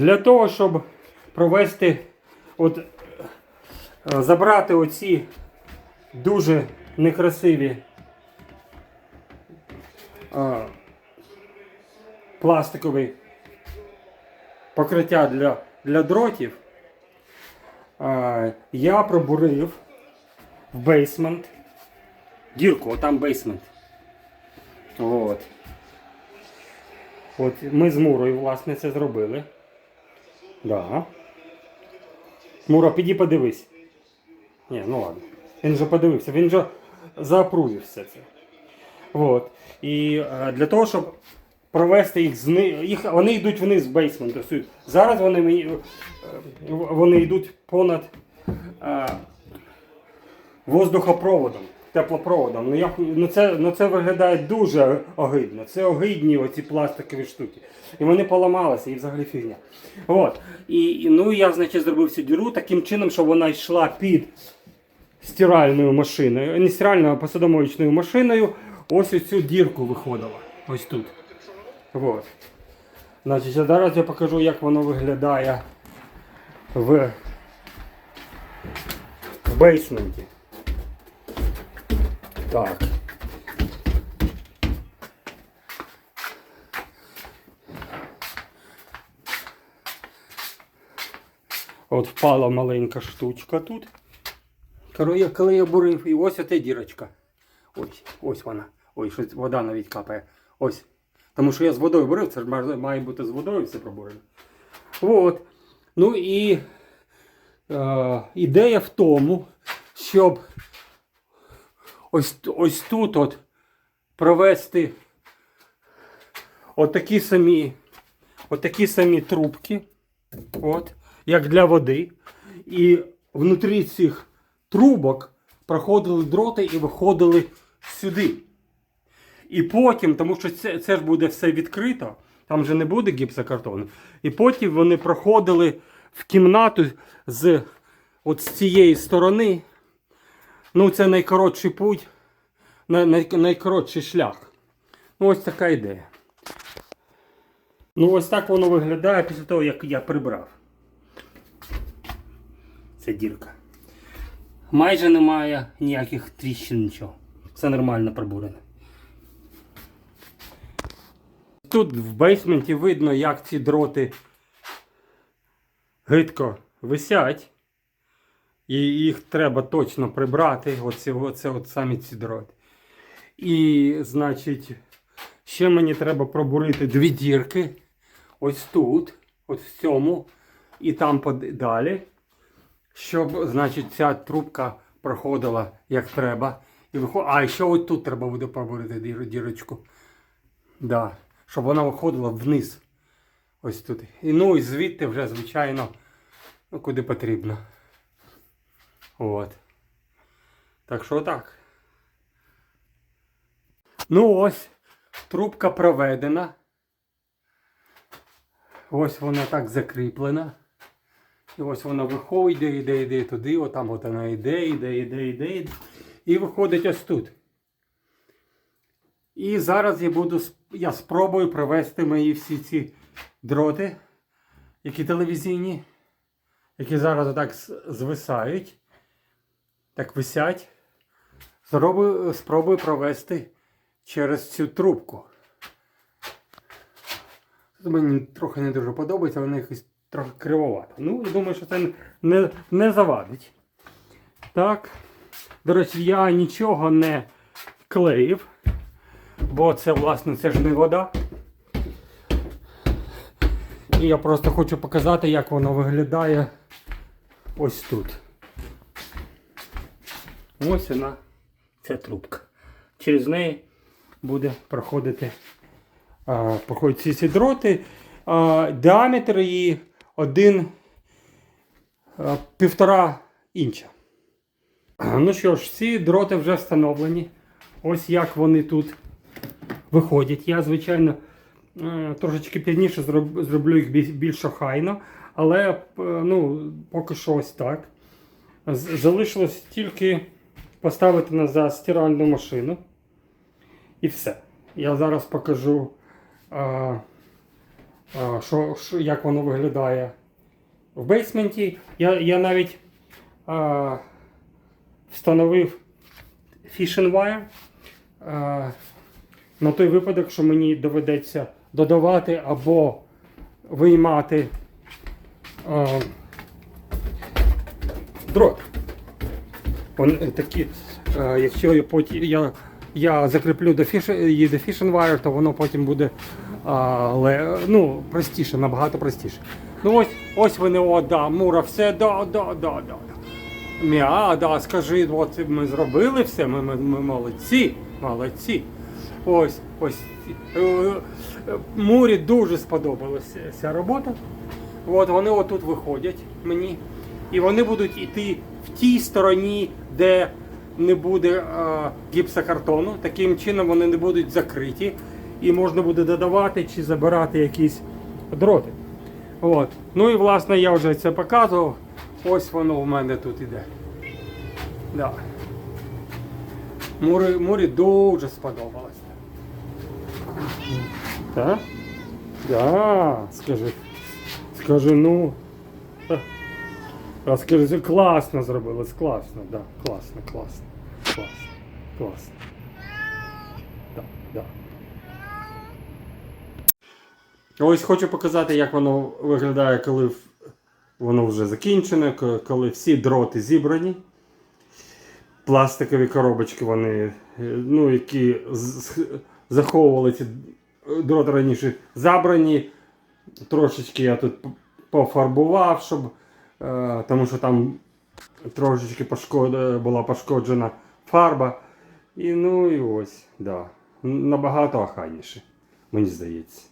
Для того, щоб провести, от, е, забрати оці дуже некрасиві а, пластикові покриття для, для дротів, а, я пробурив в бейсмент дірку, отам бейсмент. От. От ми з Мурою, власне, це зробили. Да. Мура, піди подивись. Ні, ну ладно. Він вже подивився, він вже заапрувив все це. От. І е, для того, щоб провести їх зни... їх, вони йдуть вниз в бейсмент. тобто Зараз вони, е, вони йдуть понад е, воздухопроводом, теплопроводом. Ну, я, ну, це, ну це виглядає дуже огидно. Це огидні оці пластикові штуки. І вони поламалися, і взагалі фігня. От. І, ну, я, значить, зробив цю діру таким чином, щоб вона йшла під стиральною машиною, не стиральною, а посудомоючною машиною. Ось оцю дірку виходила. Ось тут. От. Значить, зараз я покажу, як воно виглядає в, в бейсменті. Так. От впала маленька штучка тут. Коли я бурив, і ось ота дірочка. Ось, ось вона. Ой, щось вода навіть капає. Ось. Тому що я з водою бурив, це ж має бути з водою все пробурено. От. Ну і е, ідея в тому, щоб ось, ось тут от провести отакі самі, отакі самі трубки, от, як для води. І внутрі цих трубок проходили дроти і виходили сюди. І потім, тому що це, це ж буде все відкрито, там же не буде гіпсокартону. І потім вони проходили в кімнату з от з цієї сторони. Ну, це найкоротший путь, най, най, найкоротший шлях. Ну, ось така ідея. Ну, ось так воно виглядає після того, як я прибрав. Це дірка. Майже немає ніяких тріщин, нічого. Все нормально прибурене. Тут в бейсменті видно, як ці дроти гидко висять. І їх треба точно прибрати. Оці, оце от самі ці дроти. І, значить, ще мені треба пробурити дві дірки. Ось тут, ось в цьому, і там далі. Щоб, значить, ця трубка проходила як треба. І виход... А ще ось тут треба буде пробурити дір- дірочку. Да. Щоб вона виходила вниз. Ось тут. І ну і звідти вже, звичайно, ну, куди потрібно. От. Так що так. Ну ось, трубка проведена. Ось вона так закріплена. І ось вона виходить, йде, йде, йде туди, отам от вона йде, йде, йде, йде, йде. І виходить ось тут. І зараз я буду я спробую провести мої всі ці дроти, які телевізійні, які зараз отак звисають, так висять. Спробую, спробую провести через цю трубку. Тут мені трохи не дуже подобається, вона якось трохи кривовата. Ну, я думаю, що це не, не завадить. Так. До речі, я нічого не клеїв, бо це, власне, це ж не вода. І я просто хочу показати, як воно виглядає ось тут. Ось вона, ця трубка. Через неї буде проходити а, проходять ці, ці дроти. А, діаметр її один а, півтора інча. Ну що ж, ці дроти вже встановлені. Ось як вони тут виходять. Я, звичайно, е, трошечки пізніше зроблю їх більш охайно, але е, ну, поки що ось так. Залишилось тільки поставити назад стиральну машину. І все. Я зараз покажу а, а, що, що, як воно виглядає в бейсменті. Я, я навіть а, встановив Fishing Wire а, на той випадок, що мені доведеться додавати або виймати а, дрот. Вони такі, е, якщо я потім я, я закріплю до фіш, її до Fishing Wire, то воно потім буде а, ле, ну, простіше, набагато простіше. Ну ось, ось вони, о, да, Мура, все, да, да, да, да. Мя, да, скажи, от ми зробили все, ми, ми, ми молодці, молодці. Ось, ось. Е, е, Мурі дуже сподобалася ця робота. От вони отут виходять мені. І вони будуть йти в тій стороні, де не буде е, гіпсокартону. Таким чином вони не будуть закриті. І можна буде додавати чи забирати якісь дроти. От. Ну і власне я вже це показував. Ось воно в мене тут іде. Да. Мурі, Мурі дуже сподобалось. Так? Да, скажи. Скажи, ну. А класно зробили, класно, да, класно, класно, класно, класно. Да, да. Ось хочу показати, як воно виглядає, коли воно вже закінчене, коли всі дроти зібрані. Пластикові коробочки, вони, е, ну, які заховували ці дроти раніше, забрані. Трошечки я тут пофарбував, щоб, е, тому що там трошечки пошкод, була пошкоджена фарба. І ну і ось, да. Набагато охайніше, мені здається.